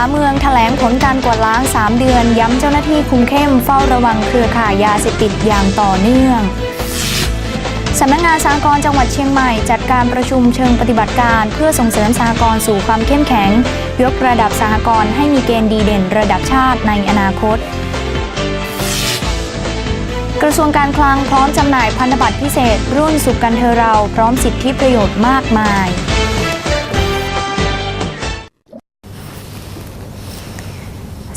าเมืองแถลงผลการกวาดล้าง 3 เดือน ย้ำเจ้าหน้าที่คุมเข้มเฝ้าระวังเครือข่ายยาเสพติดอย่างต่อเนื่องสำนักงานสหกรณ์จังหวัดเชียงใหม่จัดการประชุมเชิงปฏิบัติการ เพื่อส่งเสริมสหกรณ์สู่ความเข้มแข็ง ยกระดับสหกรณ์ให้มีเกณฑ์ดีเด่นระดับชาติในอนาคต กระทรวงการคลังพร้อมจำหน่ายพันธบัตรพิเศษ รุ่นสุขกันเธอเราพร้อมสิทธิประโยชน์มากมาย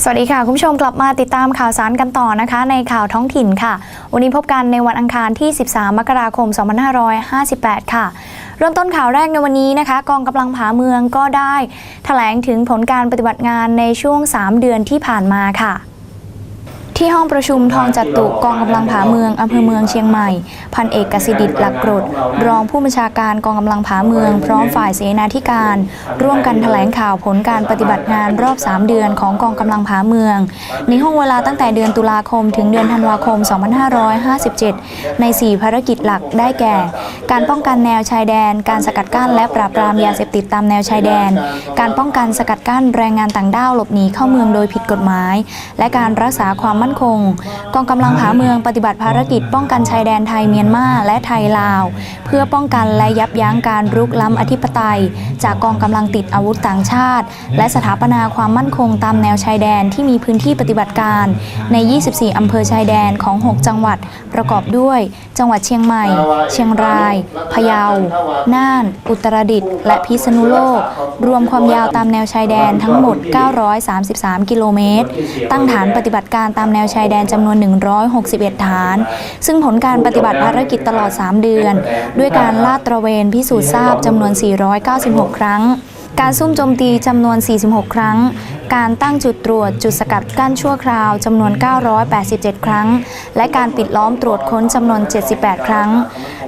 สวัสดีค่ะ คุณผู้ชมกลับมาติดตามข่าวสารกันต่อนะคะ ในข่าวท้องถิ่นค่ะ วันนี้พบกันในวันอังคารที่ 13 มกราคม 2558 ค่ะ เริ่มต้นข่าวแรกในวันนี้นะคะ กองกำลังผาเมืองก็ได้แถลงถึงผลการปฏิบัติงานในช่วง 3 เดือนที่ผ่านมาค่ะ ที่ห้องประชุมทองจัตุกองกำลังผาเมืองอำเภอเมืองเชียงใหม่ พันเอกกสิดิตหลักกรด รองผู้บัญชาการกองกำลังผาเมือง พร้อมฝ่ายเสนาธิการ ร่วมกันแถลงข่าวผลการปฏิบัติงานรอบ 3 เดือนของกองกำลังผาเมือง ในห้องเวลาตั้งแต่เดือนตุลาคม ถึงเดือนธันวาคม 2557 ใน 4 ภารกิจหลักได้แก่ การป้องกันแนวชายแดน การสกัดกั้นและปราบปรามยาเสพติดตามแนวชายแดน การป้องกันสกัดกั้นแรงงานต่างด้าวหลบหนีเข้าเมืองโดยผิดกฎหมาย และการรักษาความมั่นคง กองกำลังผาเมืองปฏิบัติภารกิจป้องกันชายแดนไทยเมียนมาและไทยลาว เพื่อป้องกันและยับยั้งการรุกล้ำอธิปไตย จากกองกำลังติดอาวุธต่างชาติ และสถาปนาความมั่นคงตามแนวชายแดนที่มีพื้นที่ปฏิบัติการใน 24 อำเภอชายแดนของ 6 จังหวัด ประกอบด้วย จังหวัดเชียงใหม่ เชียงราย พะเยา น่าน อุตรดิตถ์ และพิษณุโลก รวมความยาวตามแนวชายแดนทั้งหมด 933 กิโลเมตร ตั้งฐานปฏิบัติการตามแนวชายแดนจำนวน 161 ฐาน ซึ่งผลการปฏิบัติภารกิจตลอด 3 เดือน ด้วยการลาดตระเวนพิสูจน์ทราบจำนวน 496 ครั้ง การซุ่มโจมตีจำนวน 46 ครั้ง การตั้งจุดตรวจจุดสกัดกั้นชั่วคราวจำนวน 987 ครั้ง และการปิดล้อมตรวจค้นจำนวน 78 ครั้ง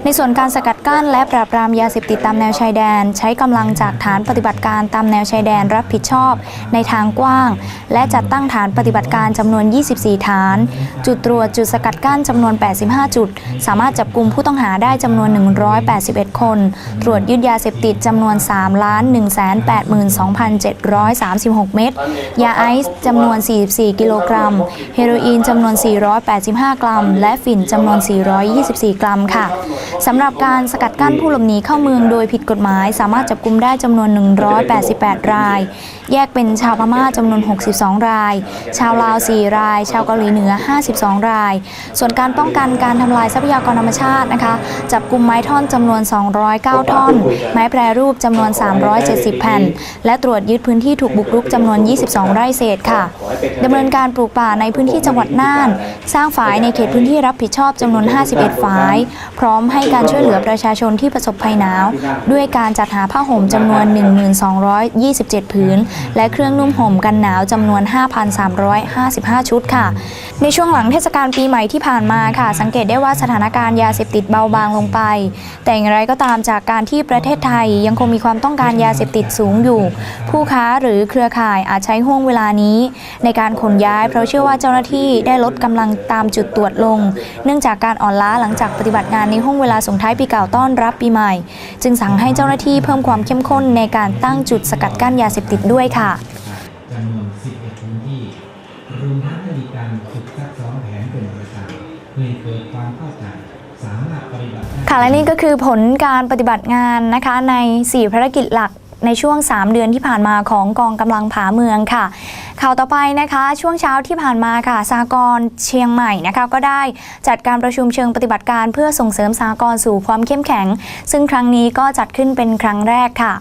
ในส่วนการสกัดกั้นและปราบปรามยาเสพติดตามแนวชายแดน ใช้กำลังจากฐานปฏิบัติการตามแนวชายแดนรับผิดชอบ ในทางกว้าง และจัดตั้งฐานปฏิบัติการจำนวน 24 ฐาน จุดตรวจจุดสกัดกั้นจำนวน 85 จุด สามารถจับกลุ่มผู้ต้องหาได้จำนวน 181 คน ตรวจยึดยาเสพติดจำนวน 3 ล้าน 1 82,736 เม็ดยาไอซ์จำนวน 44 กิโลกรัม เฮโรอีนจำนวน 485 กรัม และฝิ่นจำนวน 424 กรัมค่ะสำหรับการสกัดกั้นผู้หลบหนีเข้าเมืองโดยผิดกฎหมาย สามารถจับกุมได้จำนวน 188 รายแยกเป็นชาวพม่าจำนวน 62 ราย ชาวลาว 4 ราย ชาวเกาหลีเหนือ 52 ราย ส่วนการป้องกันการทำลายทรัพยากรธรรมชาตินะคะ จับกลุ่มไม้ท่อนจำนวน 209 ท่อน ไม้แปรรูปจำนวน 370 แผ่น และตรวจยึดพื้นที่ถูกบุกรุกจำนวน 22 ไร่เศษค่ะดำเนินการปลูกป่าในพื้นที่จังหวัดน่าน สร้างฝายในเขตพื้นที่รับผิดชอบจำนวน 51 ฝาย พร้อมให้การช่วยเหลือประชาชนที่ประสบภัยหนาว ด้วยการจัดหาผ้าห่มจำนวน 1227 ผืนและเครื่องนุ่มห่มกันหนาวจำนวน 5,355 ชุดค่ะ ในช่วงหลังเทศกาลปีใหม่ที่ผ่านมาค่ะ สังเกตได้ว่าสถานการณ์ยาเสพติดเบาบางลงไป แต่อย่างไรก็ตามจากการที่ประเทศไทยยังคงมีความต้องการยาเสพติดสูงอยู่ ผู้ค้าหรือเครือข่ายอาจใช้ห่วงเวลานี้ ในการขนย้าย เพราะเชื่อว่าเจ้าหน้าที่ได้ลดกำลังตามจุดตรวจลง เนื่องจากการอ่อนล้าหลังจากปฏิบัติงานในห่วงเวลาส่งท้ายปีเก่าต้อนรับปีใหม่ จึงสั่งให้เจ้าหน้าที่เพิ่มความเข้มข้นในการตั้งจุดสกัดกั้นยาเสพติดด้วยค่ะ ค่ะและนี่ก็คือผลการปฏิบัติงานนะคะใน 4 ภารกิจหลักในช่วง 3 เดือนที่ผ่านมาของกองกำลังผาเมืองค่ะ ข่าวต่อไปนะคะ ช่วงเช้าที่ผ่านมาค่ะสากรเชียงใหม่นะคะก็ได้จัดการประชุมเชิงปฏิบัติการเพื่อส่งเสริมสากรสู่ความเข้มแข็ง ซึ่งครั้งนี้ก็จัดขึ้นเป็นครั้งแรกค่ะ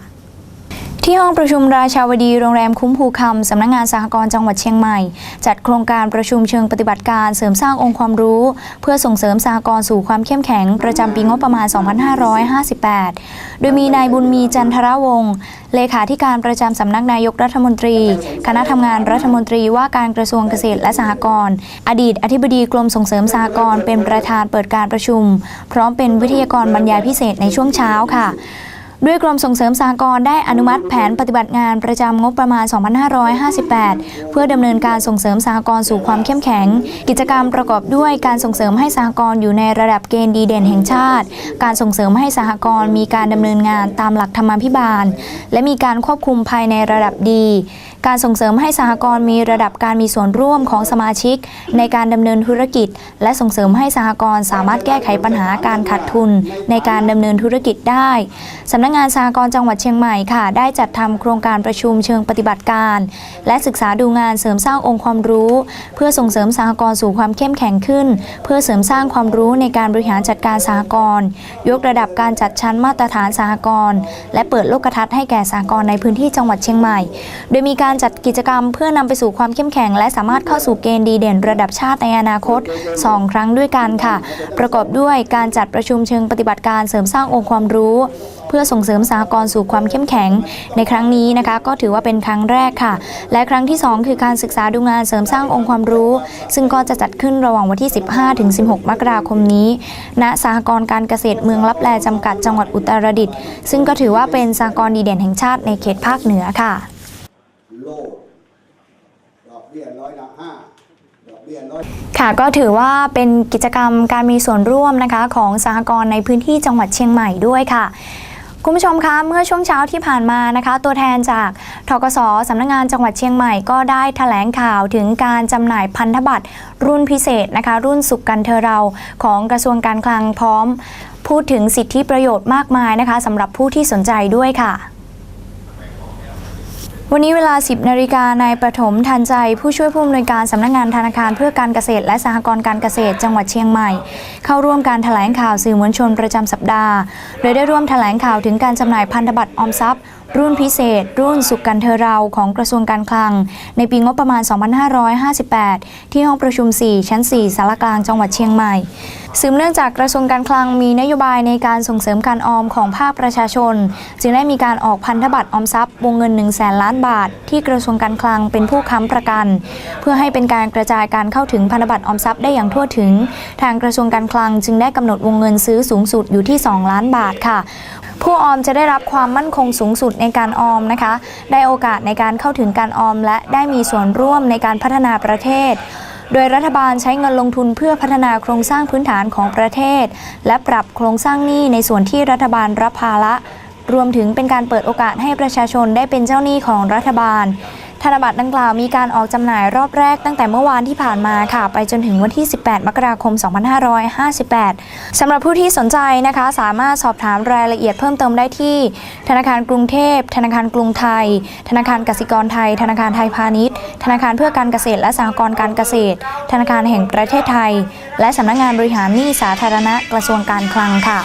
ที่ห้องประชุมราชาวดีโรงแรมคุ้มภูคำสำนักงงานสหกรณ์จังหวัดเชียงใหม่ จัดโครงการประชุมเชิงปฏิบัติการเสริมสร้างองค์ความรู้ เพื่อส่งเสริมสหกรณ์สู่ความเข้มแข็ง ประจำปีงบประมาณ 2558 โดยมีนายบุญมีจันทรวงศ์เลขาธิการประจำสำนักนายกรัฐมนตรี คณะทำงานรัฐมนตรีว่าการกระทรวงเกษตรและสหกรณ์อดีตอธิบดีกรมส่งเสริมสหกรณ์เป็นประธานเปิดการประชุม พร้อมเป็นวิทยากรบรรยายพิเศษในช่วงเช้าค่ะ ด้วยกรมส่งเสริมสหกรณ์ได้อนุมัติแผนปฏิบัติงานประจำงบประมาณ 2558 เพื่อดำเนินการส่งเสริมสหกรณ์สู่ความเข้มแข็ง กิจกรรมประกอบด้วยการส่งเสริมให้สหกรณ์อยู่ในระดับเกณฑ์ดีเด่นแห่งชาติ การส่งเสริมให้สหกรณ์มีการดำเนินงานตามหลักธรรมาภิบาล และมีการควบคุมภายในระดับดี การส่งเสริมให้สหกรณ์มีระดับการมีส่วนร่วมของสมาชิก ในการดำเนินธุรกิจ และส่งเสริมให้สหกรณ์สามารถแก้ไขปัญหาการขาดทุน ในการดำเนินธุรกิจได้สำนักงานสหกรจังหวัดเชียงใหม่ค่ะ ได้จัดทำโครงการประชุมเชิงปฏิบัติการ และศึกษาดูงานเสริมสร้างองค์ความรู้ เพื่อส่งเสริมสหกรสู่ความเข้มแข็งขึ้น เพื่อเสริมสร้างความรู้ในการบริหารจัดการสหกรยกระดับการจัดชั้นมาตรฐานสหกรและเปิดโลกทัศน์ให้แก่สหกรในพื้นที่จังหวัดเชียงใหม่ โดยมีการจัดกิจกรรมเพื่อนำไปสู่ความเข้มแข็ง และสามารถเข้าสู่เกณฑ์ดีเด่นระดับชาติในอนาคต 2 ครั้งด้วยกันค่ะ ประกอบด้วยการจัดประชุมเชิงปฏิบัติการเสริมสร้างองค์ความรู้ พื่อส่งเสริมสหกรณ์สู่ความเข้มแข็ง ในครั้งนี้นะคะ ก็ถือว่าเป็นครั้งแรกค่ะ และครั้งที่ 2 คือการศึกษาดูงานเสริมสร้างองค์ความรู้ ซึ่งก็จะจัดขึ้นระหว่างวันที่ 15ถึง16 มกราคมนี้ ณสหกรณ์การเกษตรเมืองลับแลจำกัดจังหวัดอุตรดิตถ์ซึ่งก็ถือว่าเป็นสหกรณ์ดีเด่นแห่งชาติในเขตภาคเหนือค่ะค่ะก็ถือว่าเป็นกิจกรรมการมีส่วนร่วมนะคะของสหกรณ์ในพื้นที่จังหวัดเชียงใหม่ด้วยค่ะ คุณผู้ชมคะเมื่อช่วงเช้าที่ผ่านมานะคะ ตัวแทนจากทกสสำนักงานจังหวัดเชียงใหม่ก็ได้แถลงข่าวถึงการจำหน่ายพันธบัตรรุ่นพิเศษนะคะ รุ่นสุขกันเทอเราของกระทรวงการคลังพร้อม พูดถึงสิทธิประโยชน์มากมายนะคะสำหรับผู้ที่สนใจด้วยค่ะ วันนี้เวลา 10นาฬิกานายประถมทันใจผู้ช่วยผู้อำนวยการสำนักงานธนาคารเพื่อการเกษตร และสหกรณ์การเกษตรจังหวัดเชียงใหม่ เข้าร่วมการแถลงข่าวสื่อมวลชนประจำสัปดาห์ โดยได้ร่วมแถลงข่าวถึงการจำหน่ายพันธบัตรออมทรัพย์รุ่นพิเศษ รุ่นสุขกันเทอเราของกระทรวงการคลัง ในปีงบประมาณ 2558 ที่ห้องประชุม 4 ชั้น 4สารกลางจังหวัดเชียงใหม่สืบเนื่องจากกระทรวงการคลังมีนโยบายในการส่งเสริมการออมของภาคประชาชน จึงได้มีการออกพันธบัตรออมทรัพย์วงเงิน1 0 0 0 0แสนล้านบาท ที่กระทรวงการคลังเป็นผู้ค้ำประกัน เพื่อให้เป็นการกระจายการเข้าถึงพันธบัตรออมทรัพย์ได้อย่างทั่วถึง ทางกระทรวงการคลังจึงได้กำหนดวงเงินซื้อสูงสุดอยู่ที่ 2 ล้านบาทค่ะ ผู้ออมจะได้รับความมั่นคงสูงสุดในการออมนะคะ ได้โอกาสในการเข้าถึงการออม และได้มีส่วนร่วมในการพัฒนาประเทศ โดยรัฐบาลใช้เงินลงทุนเพื่อพัฒนาโครงสร้างพื้นฐานของประเทศ และปรับโครงสร้างหนี้ในส่วนที่รัฐบาลรับภาระรวมถึงเป็นการเปิดโอกาสให้ประชาชนได้เป็นเจ้าหนี้ของรัฐบาล ธนบัตรดังกล่าวมีการออกจำหน่ายรอบแรกตั้งแต่เมื่อวานที่ผ่านมาค่ะ ไปจนถึงวันที่ 18 มกราคม 2558 สำหรับผู้ที่สนใจนะคะ สามารถสอบถามรายละเอียดเพิ่มเติมได้ที่ ธนาคารกรุงเทพ ธนาคารกรุงไทย ธนาคารกสิกรไทย ธนาคารไทยพาณิชย์ ธนาคารเพื่อการเกษตรและสหกรณ์การเกษตร ธนาคารแห่งประเทศไทย และสำนักงานบริหารหนี้สาธารณะกระทรวงการคลังค่ะ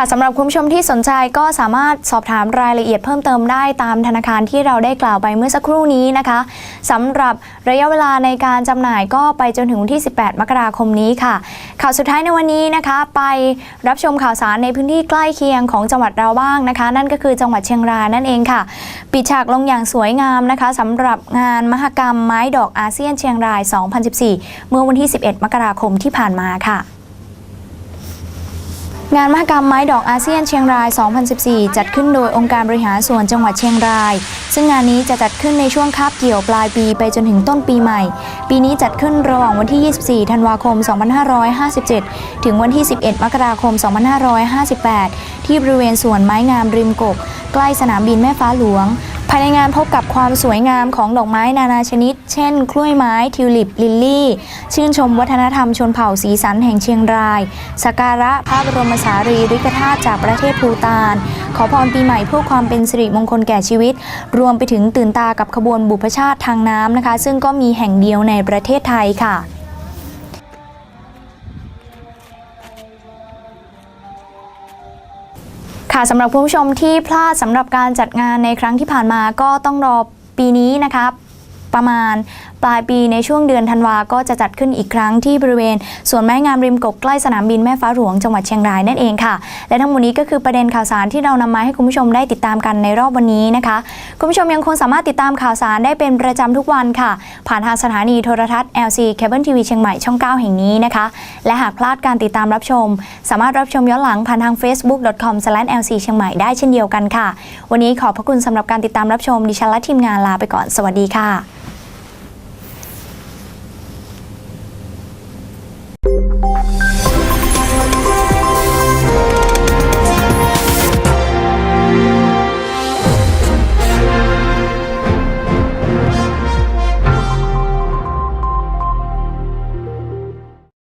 ค่ะสำหรับคุณผู้ชมที่สนใจก็สามารถสอบถามรายละเอียดเพิ่มเติมได้ตามธนาคารที่เราได้กล่าวไปเมื่อสักครู่นี้นะคะสำหรับระยะเวลาในการจำหน่ายก็ไปจนถึงวันที่ 18 มกราคมนี้ค่ะ ข่าวสุดท้ายในวันนี้นะคะ ไปรับชมข่าวสารในพื้นที่ใกล้เคียงของจังหวัดเราบ้างนะคะ นั่นก็คือจังหวัดเชียงรายนั่นเองค่ะ ปิดฉากลงอย่างสวยงามนะคะสำหรับงานมหกรรมไม้ดอกอาเซียนเชียงราย 2014 เมื่อวันที่ 11 มกราคมที่ผ่านมาค่ะ งานมหกรรมไม้ดอกอาเซียนเชียงราย 2014 จัดขึ้นโดยองค์การบริหารส่วนจังหวัดเชียงราย ซึ่งงานนี้จะจัดขึ้นในช่วงคาบเกี่ยวปลายปีไปจนถึงต้นปีใหม่ ปีนี้จัดขึ้นระหว่างวันที่ 24 ธันวาคม 2557 ถึงวันที่ 11 มกราคม 2558 ที่บริเวณสวนไม้งามริมกกใกล้สนามบินแม่ฟ้าหลวง ภายในงานพบกับความสวยงามของดอกไม้นานาชนิด เช่น กล้วยไม้ ทิวลิป ลิลลี่ ชื่นชมวัฒนธรรมชนเผ่าสีสันแห่งเชียงราย สักการะพระบรมสารีริกธาตุจากประเทศภูตาน ขอพรปีใหม่เพื่อความเป็นสิริมงคลแก่ชีวิต รวมไปถึงตื่นตากับขบวนบุพชาติทางน้ำนะคะ ซึ่งก็มีแห่งเดียวในประเทศไทยค่ะ ค่ะสำหรับคุณผู้ชมที่พลาดสำหรับการจัดงานในครั้งที่ผ่านมาก็ต้องรอปีนี้นะคะประมาณปลายปีในช่วงเดือนธันวาก็จะจัดขึ้นอีกครั้งที่บริเวณสวนไม้งามริมกกใกล้สนามบินแม่ฟ้าหลวงจังหวัดเชียงรายนั่นเองค่ะ และทั้งหมดนี้ก็คือประเด็นข่าวสารที่เรานำมาให้คุณผู้ชมได้ติดตามกันในรอบวันนี้นะคะ คุณผู้ชมยังคงสามารถติดตามข่าวสารได้เป็นประจำทุกวันค่ะ ผ่านทางสถานีโทรทัศน์ LC Cable TV เชียงใหม่ช่อง 9 แห่งนี้นะคะ และหากพลาดการติดตามรับชม สามารถรับชมย้อนหลังผ่านทาง facebook.com/lc เชียงใหม่ได้เช่นเดียวกันค่ะ วันนี้ขอบพระคุณสำหรับการติดตามรับชมดิฉันและทีมงานลาไปก่อนสวัสดีค่ะ